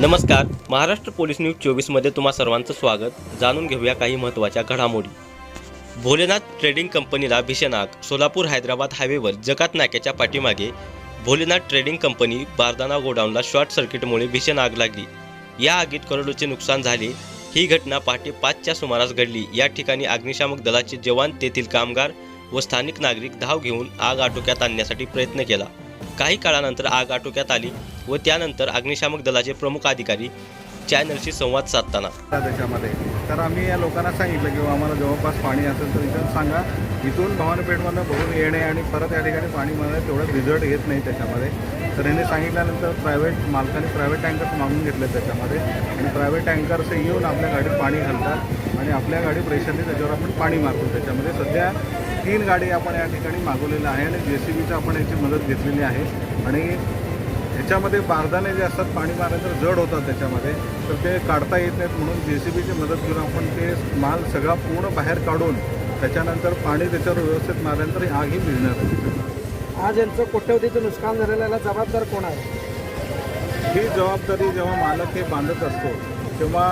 नमस्कार Maharashtra police news चोवीसमध्ये तुम्हा सर्वांचं स्वागत. जाणून घेऊया काही महत्त्वाच्या घडामोडी. भोलेनाथ ट्रेडिंग कंपनीला भीषण आग. सोलापूर हैदराबाद हायवेवर जकात नाक्याच्या पाठीमागे भोलेनाथ ट्रेडिंग कंपनी बारदाना गोडाऊनला शॉर्ट सर्किटमुळे भीषण आग लागली. या आगीत करोडोचे नुकसान झाले. ही घटना पहाटे पाचच्या सुमारास घडली. या ठिकाणी अग्निशामक दलाचे जवान तेथील कामगार व स्थानिक नागरिक धाव घेऊन आग आटोक्यात आणण्यासाठी प्रयत्न केला. काही काळानंतर आग आटोक्यात आली. व त्यानंतर अग्निशामक दलाचे प्रमुख अधिकारी चॅनलशी संवाद साधताना. त्याच्यामध्ये. तर आम्ही या लोकांना सांगितलं की हो, आम्हाला जवळपास पाणी असेल तर इथून सांगा. इथून भवानपेठमधनं भरून येणे आणि परत या ठिकाणी पाणी मिळणं तेवढं रिझल्ट येत नाही त्याच्यामध्ये. तर यांनी सांगितल्यानंतर प्रायव्हेट मालकाने प्रायव्हेट टँकर्स मागून घेतले त्याच्यामध्ये आणि प्रायव्हेट टँकर्स येऊन आपल्या गाडीत पाणी घालतात आणि आपल्या गाडी प्रेशरने त्याच्यावर आपण पाणी मारतो. त्याच्यामध्ये सध्या तीन गाडी आपण या ठिकाणी मागवलेल्या आहे आणि जे सी बीचं आपण याची मदत घेतलेली आहे. आणि ह्याच्यामध्ये बारदाने जे असतात पाणी मारल्यानंतर जड होतात त्याच्यामध्ये तर ते काढता येत नाहीत म्हणून जे सी बीची मदत घेऊन आपण ते माल सगळा पूर्ण बाहेर काढून त्याच्यानंतर पाणी त्याच्यावर व्यवस्थित मारल्यानंतर ही आग ही भिजणार आज यांचं कोट्यवधीचं नुकसान झालेलं याला जबाबदार कोण आहे? ही जबाबदारी जेव्हा मालक हे बांधत असतो तेव्हा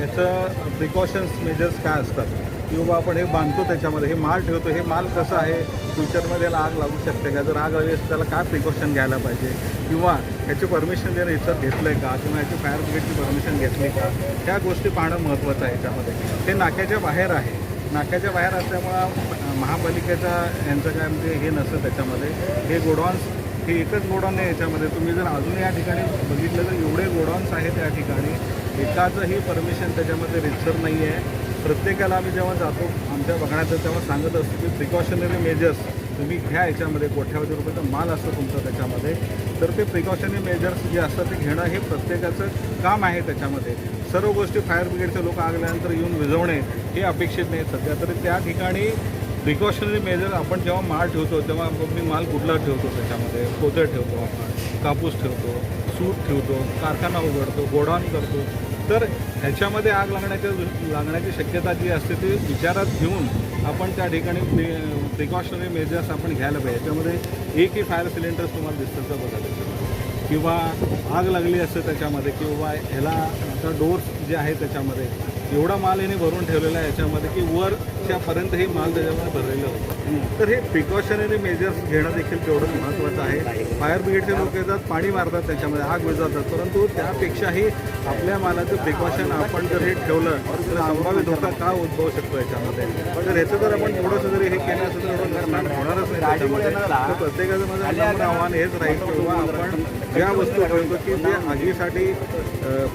याचं प्रिकॉशन्स मेजर्स काय असतात? की बाबा आपण हे बांधतो त्याच्यामध्ये हे माल ठेवतो हे माल कसं आहे? फ्युचरमध्ये याला आग लागू शकते का? जर आग लागली असेल त्याला काय प्रिकॉशन घ्यायला पाहिजे? किंवा ह्याची परमिशन जर याचं घेतलं आहे का? किंवा ह्याची फायर ब्रिगेडची परमिशन घेतली का? ह्या गोष्टी पाहणं महत्त्वाचं आहे याच्यामध्ये. हे नाक्याच्या बाहेर आहे. नाक्याच्या बाहेर असल्यामुळं महापालिकेचा यांचं काय म्हणजे हे नसतं त्याच्यामध्ये. हे गोडाऊन्स हे एकच गोडाऊन आहे याच्यामध्ये. तुम्ही जर अजून या ठिकाणी बघितलं तर एवढे गोडाऊन्स आहेत या ठिकाणी. एकाचंही परमिशन त्याच्यामध्ये रितसर नाही आहे प्रत्येकाला आम्ही जेव्हा जातो आमच्या बघण्यात तेव्हा सांगत असतो की प्रिकॉशनरी मेजर्स तुम्ही घ्या याच्यामध्ये कोट्यावधी रुपयाचा माल असतो तुमचा त्याच्यामध्ये. तर ते प्रिकॉशनरी मेजर्स जे असतात ते घेणं हे प्रत्येकाचं काम आहे त्याच्यामध्ये. सर्व गोष्टी फायर ब्रिगेडचे लोक आगल्यानंतर येऊन विझवणे हे अपेक्षित नाही सध्या. तरी त्या ठिकाणी प्रिकॉशनरी मेजर आपण जेव्हा माल ठेवतो तेव्हा मी माल कुठला ठेवतो त्याच्यामध्ये. पोते ठेवतो आपण कापूस ठेवतो सूत ठेवतो कारखाना उघडतो गोडाऊन करतो. तर ह्याच्यामध्ये आग लागण्याच्या लागण्याची शक्यता जी असते ती विचारात घेऊन आपण त्या ठिकाणी प्रि प्रिकॉशनरी मेजर्स आपण घ्यायला पाहिजे. त्यामध्ये एकही फायर सिलेंडर्स तुम्हाला दिसतं तर बघा त्याच्यामध्ये किंवा आग लागली असते त्याच्यामध्ये किंवा ह्याला आता डोर्स जे आहे त्याच्यामध्ये एवढा माल याने भरून ठेवलेला आहे याच्यामध्ये की वरच्यापर्यंतही माल त्याच्यामध्ये भरलेलं होतं. तर हे प्रिकॉशनरी मेजर्स घेणं देखील तेवढं महत्त्वाचं आहे. फायर ब्रिगेडचे लोक येतात पाणी मारतात त्याच्यामध्ये आग विझवतात परंतु त्यापेक्षाही आपल्या मालाचं प्रिकॉशन आपण जर हे ठेवलं तर संभाव्य धोका का उद्भवू शकतो याच्यामध्ये? तर ह्याचं जर आपण थोडंसं जरी हे केलं असेल तर होणारच नाही त्याच्यामध्ये. तर प्रत्येकाचं माझं आव्हान हेच राहील किंवा आपण ज्या वस्तू ठेवतो की जे आगीसाठी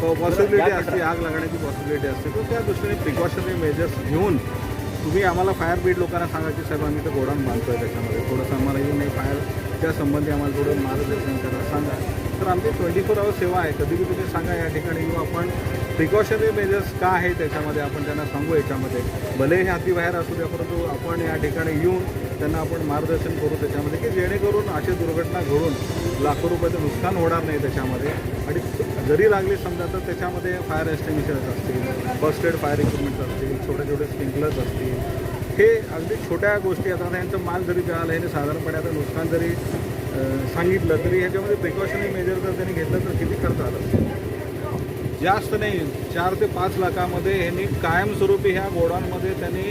पॉसिबिलिटी असते आग लागण्याची पॉसिबिलिटी असते. तर त्या दृष्टीने प्रिकॉशनरी मेजर्स घेऊन तुम्ही आम्हाला फायर ब्रिगेड लोकांना सांगा की साहेब आम्ही तर गोडाऊन बांधतो आहे त्याच्यामध्ये. थोडंसं आम्हाला येऊन नाही फायर संबंधी आम्हाला थोडं मार्गदर्शन करा सांगा. तर आमची ट्वेंटी फोर आवर सेवा आहे. कधी तुम्ही सांगा या ठिकाणी येऊ आपण प्रिकॉशनरी मेजर्स का आहे त्याच्यामध्ये? आपण त्यांना सांगू याच्यामध्ये. भले हे हातीबाहेर असू द्या परंतु आपण या ठिकाणी येऊन त्यांना आपण मार्गदर्शन करू त्याच्यामध्ये की जेणेकरून अशी दुर्घटना घडून लाखो रुपयाचं नुकसान होणार नाही त्याच्यामध्ये. आणि जरी लागली समजा तर त्याच्यामध्ये फायर एक्सटिंग्विशर्स असतील फर्स्ट एड फायर इक्विपमेंट्स असतील छोटे छोटे स्प्रिंकलर्स असतील. हे अगदी छोट्या गोष्टी आता यांचं माल जरी मिळालं ह्याने साधारणपणे आता नुकसान जरी सांगितलं तरी ह्याच्यामध्ये प्रिकॉशनरी मेजर जर त्यांनी घेतलं तर किती खर्च आला? जास्त नाही चार ते पाच लाखामध्ये ह्यांनी कायमस्वरूपी ह्या गोडाऊनमध्ये त्यांनी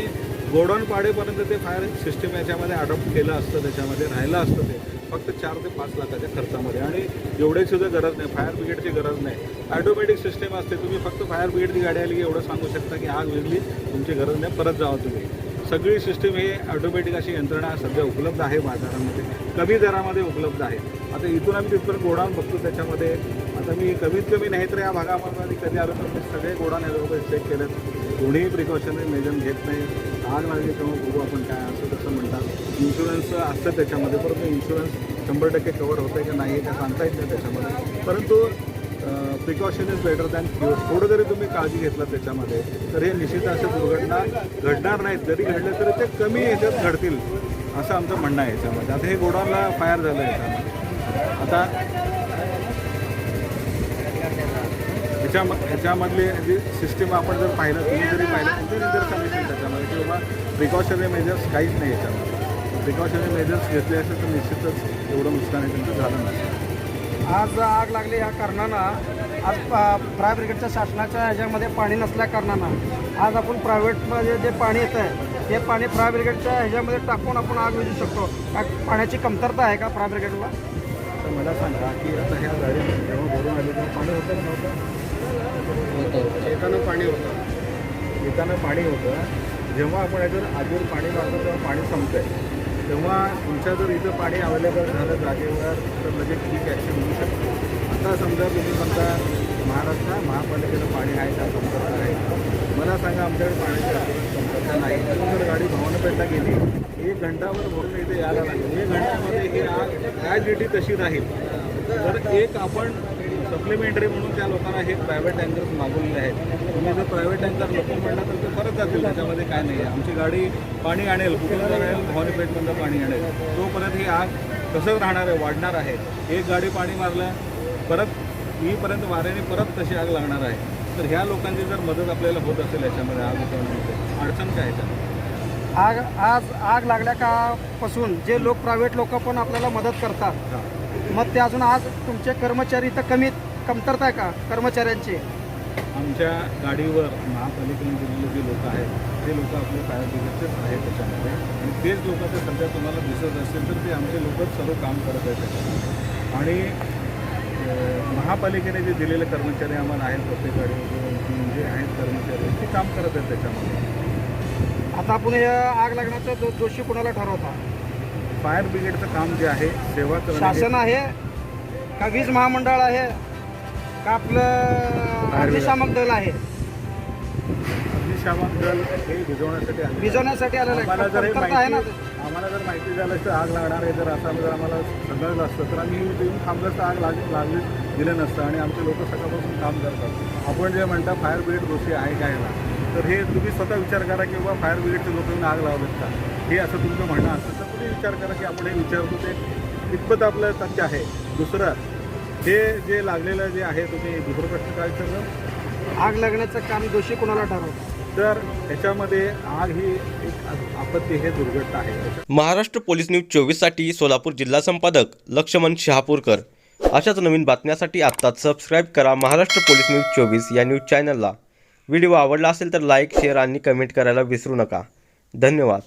गोडाऊन पाडेपर्यंत ते फायर सिस्टीम याच्यामध्ये अडॉप्ट केलं असतं त्याच्यामध्ये राहिलं असतं ते. फक्त चार ते पाच लाखाच्या खर्चामध्ये. आणि एवढ्याची सुद्धा गरज नाही फायर ब्रिगेडची गरज नाही. ॲटोमॅटिक सिस्टीम असते तुम्ही फक्त फायर ब्रिगेडची गाडी आली की एवढं सांगू शकता की आग विजली तुमची गरज नाही परत जावा तुम्ही. सगळी सिस्टीम ही ऑटोमॅटिक अशी यंत्रणा सध्या उपलब्ध आहे बाजारामध्ये. कमी दरामध्ये उपलब्ध आहे. आता इथून आम्ही तिथपर्यंत गोडाऊन बघतो त्याच्यामध्ये आता मी कमीत कमी नाही तर या भागामध्ये कधी आलो तर मी सगळे गोडाऊन याच्यावर चेक केलेत कोणीही प्रिकॉशनरी मेजर घेत नाही. आग लागली तेव्हा बघू आपण काय असं तसं म्हणतात. इन्शुरन्स असतं त्याच्यामध्ये परंतु इन्शुरन्स शंभर टक्के कवर होतं का नाही का सांगता येत नाही त्याच्यामध्ये. परंतु precaution is better than cure थोडं जरी तुम्ही काळजी घेतला त्याच्यामध्ये तर हे निश्चित असे दुर्घटना घडणार नाहीत. जरी घडले तरी ते कमी ह्याच्यात घडतील असं आमचं म्हणणं आहे याच्यामध्ये. आता हे गोडाऊनला फायर झालं आहे याच्यामध्ये. आता ह्याच्या ह्याच्यामधली जी सिस्टीम आपण जर पाहिलं तुम्ही जरी पाहिलं तुमचं जर येतील त्याच्यामध्ये की बाबा प्रिकॉशनरी मेजर्स काहीच नाही याच्यामध्ये. प्रिकॉशनरी मेजर्स घेतले असेल तर निश्चितच एवढं नुकसान आहे त्यांचं झालं नसेल. आज आग लागली या कारणानं. आज फायर ब्रिगेडच्या शासनाच्या ह्याच्यामध्ये पाणी नसल्या कारणानं. आज आपण प्रायव्हेटमध्ये जे पाणी येतं आहे ते पाणी फायर ब्रिगेडच्या ह्याच्यामध्ये टाकून आपण आग विझू शकतो. का पाण्याची कमतरता आहे का फायर ब्रिगेडला तर मला सांगा की आता ह्या गाडीमध्ये जेव्हा भरून आली तेव्हा पाणी होतं का नव्हतं? येताना पाणी होतं. येताना पाणी होतं. जेव्हा आपण याच्यावर आगीवर पाणी मारतो तेव्हा पाणी संपतंय. तेव्हा तुमच्या जर इथं पाणी अवेलेबल झालं जागेवर तर लगेच ठीक ॲक्शन होऊ शकतो. आता समजा तुम्ही समजा महाराष्ट्र महापालिकेचं पाणी आहे का कमतरता आहे. मला सांगा आमच्याकडे पाण्याची कमतरता नाही. जर गाडी भावनपेठला गेली एक घंटावर भरून इथे यायला लागेल. एक घंट्यामध्ये ही आग ॲज इट तशी राहील? तर एक आपण सप्लिमेंटरी म्हणून त्या लोकांना हे प्रायव्हेट टँकर्स मागवलेले आहेत. तुम्ही जर प्रायव्हेट टँकर नको म्हणलं तर ते परत जातील त्याच्यामध्ये काय नाही आहे. आमची गाडी पाणी आणेल कुठून आणेल भवानीपेठमधलं पाणी आणेल. तोपर्यंत ही आग कसं राहणार आहे वाढणार आहे? एक गाडी पाणी मारलं परत येईपर्यंत वाऱ्याने परत तशी आग लागणार आहे. तर ह्या लोकांची जर मदत आपल्याला होत असेल याच्यामध्ये आग उतरवण्यामध्ये अडचण काय? आग आज आग लागल्या का पासून जे लोक प्रायव्हेट लोक पण आपल्याला मदत करतात. मग ते अजून आज तुमचे कर्मचारी इथं कमी कमतरता आहे का कर्मचाऱ्यांची? आमच्या गाडीवर महापालिकेने दिलेले जे लोक आहेत ते लोक आपले फायर ब्रिगेडचेच आहेत त्याच्यामध्ये. आणि तेच लोक जर सध्या तुम्हाला दिसत असतील तर ते आमचे लोकच सर्व काम करत आहेत त्याच्यामध्ये. आणि महापालिकेने जे दिलेले कर्मचारी आम्हाला आहेत प्रत्येक गाडीवर जे आहेत कर्मचारी ते काम करत आहेत त्याच्यामध्ये. आता आपण हे आग लागण्याचा दोषी कुणाला ठरवता? फायर ब्रिगेडचं काम जे आहे सेवा करणं हे- शासन आहे का वीज महामंडळ आहे का आपलं अग्निशामक दल आहे? अग्निशामक दल हे भिजवण्यासाठी आले विझवण्यासाठी आलेलं आम्हाला आहे जर हे कमतरता आहे ना. माहिती आम्हाला जर माहिती झालं असतं आग लागणार आहे जर असं जर आम्हाला समजलं असतं तर आम्ही येऊन थांबलं असतं आग लाग लागली दिलं नसतं आणि आमचे लोक सकाळपासून काम करतात. आपण जे म्हणता फायर ब्रिगेड दोषी आहे काय ना तर हे तुम्ही स्वतः विचार करा की बाबा फायर ब्रिगेडचे लोक येऊन आग लावलेत का? हे असं तुमचं म्हणणं असेल तर विचार करा की आपण हे विचारतो ते कितपत आपलं तथ्य आहे. दुसरं हे जे लागलेलं जे आहे तुम्ही दुसरं प्रश्न काय विचारलं आग लागण्याचं काम दोषी कुणाला ठरवतं? तर ह्याच्यामध्ये आग ही एक आपत्ती हे दुर्घटना आहे. महाराष्ट्र पोलीस न्यूज चोवीससाठी सोलापूर जिल्हा संपादक लक्ष्मण शहापूरकर. अशाच नवीन बातम्यासाठी आत्ताच सबस्क्राईब करा महाराष्ट्र पोलीस न्यूज चोवीस या न्यूज चॅनलला व्हिडिओ आवडला असेल तर लाईक शेअर आणि कमेंट करायला विसरू नका. धन्यवाद.